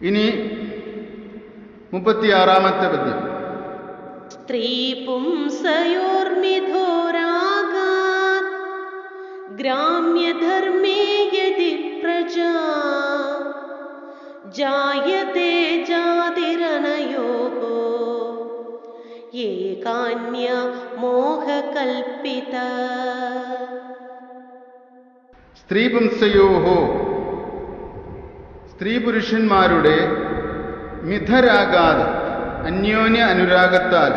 ഇനി മുപ്പത്തിയാറാമത്തെ പദ്യം സ്ത്രീ പുംസയോർമിഥോരാഗാത് ഗ്രാമ്യധർമ്മേ യതി പ്രജാ ജായത്തെ ജാതിരനയോः ഏകാന്യ മോഹകൽപ്പിത സ്ത്രീ പുംസയോഹോ സ്ത്രീ പുരുഷന്മാരുടെ മിഥരാഗാത് അന്യോന്യ അനുരാഗത്താൽ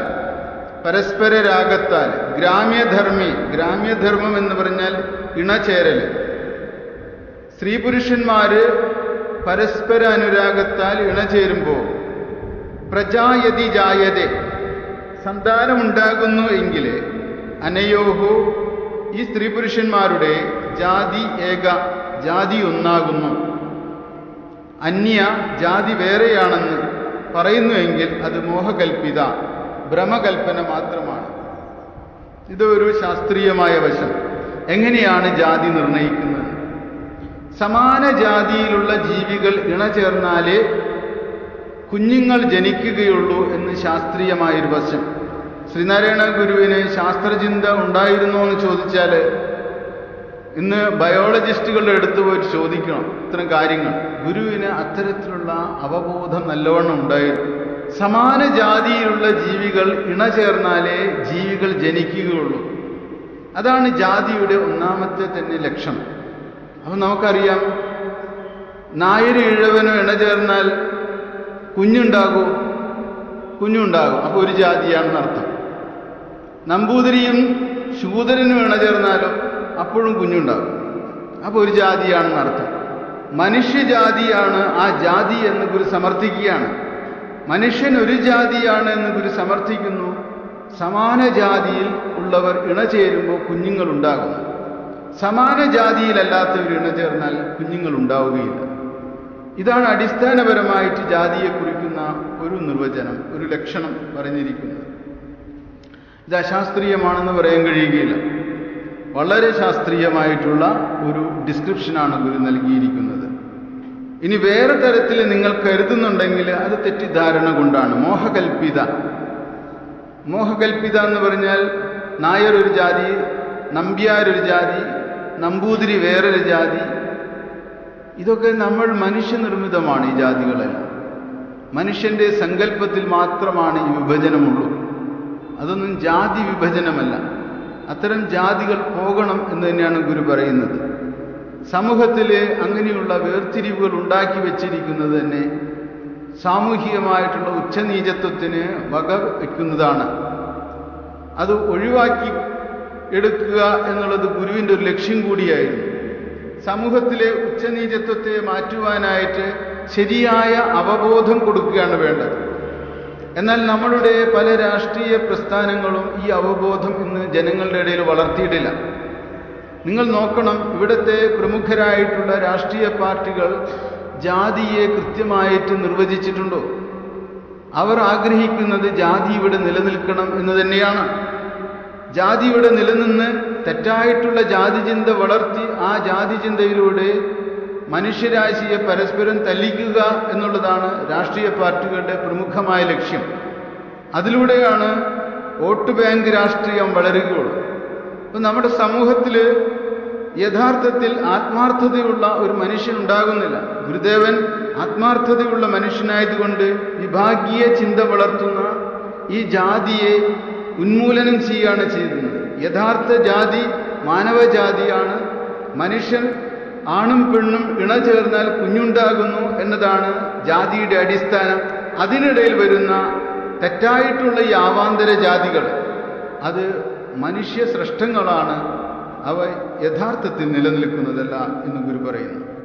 പരസ്പര രാഗത്താൽ ഗ്രാമ്യധർമ്മി ഗ്രാമ്യധർമ്മം എന്ന് പറഞ്ഞാൽ ഇണചേരൽ. സ്ത്രീ പുരുഷന്മാര് പരസ്പര അനുരാഗത്താൽ ഇണചേരുമ്പോൾ പ്രജായതി ജായതെ സന്താനമുണ്ടാകുന്നു എങ്കിൽ അനയോഹു ഈ സ്ത്രീ പുരുഷന്മാരുടെ ജാതി ഏക ജാതി ഒന്നാകുന്നു. അന്യ ജാതി വേറെയാണെന്ന് പറയുന്നുവെങ്കിൽ അത് മോഹകൽപ്പിത ഭ്രമകൽപ്പന മാത്രമാണ്. ഇത് ഒരു ശാസ്ത്രീയമായ വശം. എങ്ങനെയാണ് ജാതി നിർണയിക്കുന്നത്? സമാന ജാതിയിലുള്ള ജീവികൾ ഇണചേർന്നാലേ കുഞ്ഞുങ്ങൾ ജനിക്കുകയുള്ളൂ എന്ന് ശാസ്ത്രീയമായൊരു വശം. ശ്രീനാരായണ ഗുരുവിന് ശാസ്ത്രചിന്ത ഉണ്ടായിരുന്നോ എന്ന് ചോദിച്ചാൽ ഇന്ന് ബയോളജിസ്റ്റുകളുടെ അടുത്ത് പോയി ചോദിക്കണം ഇത്തരം കാര്യങ്ങൾ. ഗുരുവിന് അത്തരത്തിലുള്ള അവബോധം നല്ലവണ്ണം ഉണ്ടായിരുന്നു. സമാന ജാതിയിലുള്ള ജീവികൾ ഇണചേർന്നാലേ ജീവികൾ ജനിക്കുകയുള്ളൂ. അതാണ് ജാതിയുടെ ഒന്നാമത്തെ തന്നെ ലക്ഷണം അപ്പം നമുക്കറിയാം നായര് ഇഴവനോ ഇണചേർന്നാൽ കുഞ്ഞുണ്ടാകൂ കുഞ്ഞുണ്ടാകും. അപ്പോൾ ഒരു ജാതിയാണെന്ന് അർത്ഥം നമ്പൂതിരിയും ശൂദരനും ഇണചേർന്നാലോ അപ്പോഴും കുഞ്ഞുണ്ടാകും. അപ്പോൾ ഒരു ജാതിയാണെന്ന് അർത്ഥം മനുഷ്യജാതിയാണ് ആ ജാതി എന്ന് ഗുരു സമർത്ഥിക്കുകയാണ്. മനുഷ്യൻ ഒരു ജാതിയാണ് എന്ന് ഗുരു സമർത്ഥിക്കുന്നു. സമാന ജാതിയിൽ ഉള്ളവർ ഇണചേരുമ്പോൾ കുഞ്ഞുങ്ങൾ ഉണ്ടാകുന്നു സമാന ജാതിയിലല്ലാത്തവർ ഇണചേർന്നാൽ കുഞ്ഞുങ്ങൾ ഉണ്ടാവുകയില്ല ഇതാണ് അടിസ്ഥാനപരമായിട്ട് ജാതിയെ കുറിക്കുന്ന ഒരു നിർവചനം ഒരു ലക്ഷണം പറഞ്ഞിരിക്കുന്നത്. ഇത് അശാസ്ത്രീയമാണെന്ന് പറയാൻ കഴിയുകയില്ല. വളരെ ശാസ്ത്രീയമായിട്ടുള്ള ഒരു ഡിസ്ക്രിപ്ഷനാണ് ഗുരു നൽകിയിരിക്കുന്നത്. ഇനി വേറെ തരത്തിൽ നിങ്ങൾ കരുതുന്നുണ്ടെങ്കിൽ അത് തെറ്റിദ്ധാരണ കൊണ്ടാണ്. മോഹകൽപ്പിത മോഹകൽപ്പിത എന്ന് പറഞ്ഞാൽ നായർ ഒരു ജാതി നമ്പ്യാരൊരു ജാതി നമ്പൂതിരി വേറൊരു ജാതി. ഇതൊക്കെ നമ്മൾ മനുഷ്യനിർമ്മിതമാണ് ഈ ജാതികളെല്ലാം. മനുഷ്യന്റെ സങ്കല്പത്തിൽ മാത്രമാണ് ഈ വിഭജനമുള്ളൂ. അതൊന്നും ജാതി വിഭജനമല്ല. അത്തരം ജാതികൾ പോകണം എന്ന് തന്നെയാണ് ഗുരു പറയുന്നത്. സമൂഹത്തിൽ അങ്ങനെയുള്ള വേർതിരിവുകൾ ഉണ്ടാക്കി വെച്ചിരിക്കുന്നത് തന്നെ സാമൂഹികമായിട്ടുള്ള ഉച്ചനീചത്വത്തിന് വക വയ്ക്കുന്നതാണ് അത് ഒഴിവാക്കി എടുക്കുക എന്നുള്ളത് ഗുരുവിന്റെ ഒരു ലക്ഷ്യം കൂടിയായിരുന്നു. സമൂഹത്തിലെ ഉച്ചനീചത്വത്തെ മാറ്റുവാനായിട്ട് ശരിയായ അവബോധം കൊടുക്കുകയാണ് വേണ്ടത്. എന്നാൽ നമ്മളുടെ പല രാഷ്ട്രീയ പ്രസ്ഥാനങ്ങളും ഈ അവബോധം ഇന്ന് ജനങ്ങളുടെ ഇടയിൽ വളർത്തിയിട്ടില്ല. നിങ്ങൾ നോക്കണം ഇവിടുത്തെ പ്രമുഖരായിട്ടുള്ള രാഷ്ട്രീയ പാർട്ടികൾ ജാതിയെ കൃത്യമായിട്ട് നിർവചിച്ചിട്ടുണ്ടോ? അവർ ആഗ്രഹിക്കുന്നത് ജാതി ഇവിടെ നിലനിൽക്കണം എന്ന് തന്നെയാണ്. ജാതി ഇവിടെ നിലനിന്ന് തെറ്റായിട്ടുള്ള ജാതി ചിന്ത വളർത്തി ആ ജാതിചിന്തയിലൂടെ മനുഷ്യരാശിയെ പരസ്പരം തല്ലിക്കുക എന്നുള്ളതാണ് രാഷ്ട്രീയ പാർട്ടികളുടെ പ്രമുഖമായ ലക്ഷ്യം. അതിലൂടെയാണ് വോട്ട് ബാങ്ക് രാഷ്ട്രീയം വളരുകയുള്ളൂ. അപ്പം നമ്മുടെ സമൂഹത്തിൽ യഥാർത്ഥത്തിൽ ആത്മാർത്ഥതയുള്ള ഒരു മനുഷ്യൻ ഉണ്ടാകുന്നില്ല. ഗുരുദേവൻ ആത്മാർത്ഥതയുള്ള മനുഷ്യനായതുകൊണ്ട് വിഭാഗീയ ചിന്ത വളർത്തുന്ന ഈ ജാതിയെ ഉന്മൂലനം ചെയ്യുകയാണ് ചെയ്യുന്നത്. യഥാർത്ഥ ജാതി മാനവജാതിയാണ് മനുഷ്യൻ ആണും പെണ്ണും ഇണ ചേർന്നാൽ കുഞ്ഞുണ്ടാകുന്നു എന്നതാണ് ജാതിയുടെ അടിസ്ഥാനം. അതിനിടയിൽ വരുന്ന തെറ്റായിട്ടുള്ള ഈ ആവാന്തര ജാതികൾ അത് മനുഷ്യ സൃഷ്ടങ്ങളാണ്. അവ യഥാർത്ഥത്തിൽ നിലനിൽക്കുന്നതല്ല എന്ന് ഗുരു പറയുന്നു.